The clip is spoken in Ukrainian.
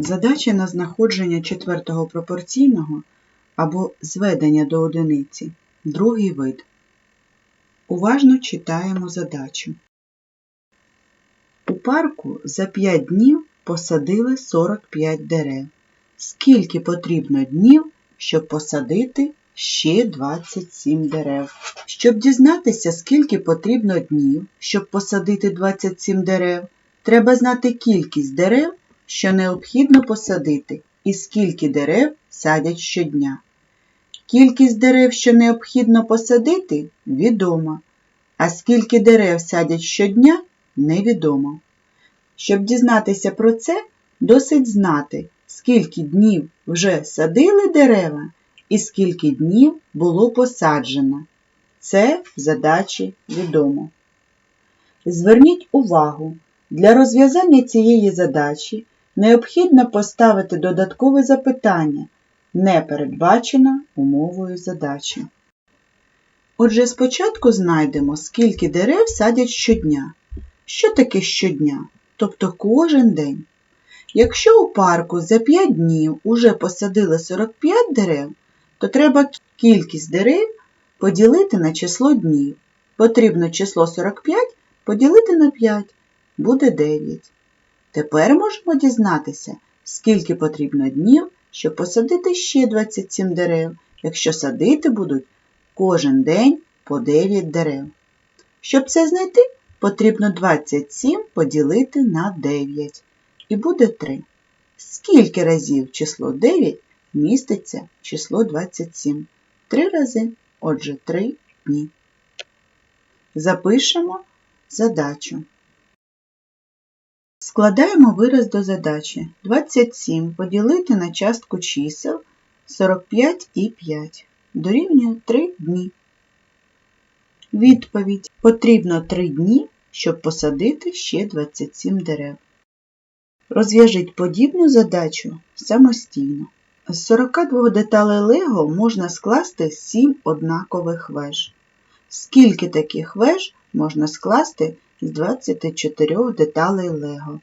Задача на знаходження четвертого пропорційного або зведення до одиниці. Другий вид. Уважно читаємо задачу. У парку за 5 днів посадили 45 дерев. Скільки потрібно днів, щоб посадити ще 27 дерев? Щоб дізнатися, скільки потрібно днів, щоб посадити 27 дерев, треба знати кількість дерев, що необхідно посадити, і скільки дерев садять щодня. Кількість дерев, що необхідно посадити, відома, а скільки дерев садять щодня, невідомо. Щоб дізнатися про це, досить знати, скільки днів вже садили дерева і скільки днів було посаджено. Це задачі відомо. Зверніть увагу, для розв'язання цієї задачі необхідно поставити додаткове запитання, не передбачено умовою задачі. Отже, спочатку знайдемо, скільки дерев садять щодня. Що таке щодня? Тобто кожен день. Якщо у парку за 5 днів уже посадили 45 дерев, то треба кількість дерев поділити на число днів. Потрібно число 45 поділити на 5, буде 9. Тепер можемо дізнатися, скільки потрібно днів, щоб посадити ще 27 дерев, якщо садити будуть кожен день по 9 дерев. Щоб це знайти, потрібно 27 поділити на 9. І буде 3. Скільки разів число 9 міститься число 27? 3 рази, отже 3 дні. Запишемо задачу. Складаємо вираз до задачі. 27 поділити на частку чисел 45 і 5. Дорівнює 3 дні. Відповідь. Потрібно 3 дні, щоб посадити ще 27 дерев. Розв'яжіть подібну задачу самостійно. З 42 деталей Лего можна скласти 7 однакових веж. Скільки таких веж можна скласти з 24 деталей Лего?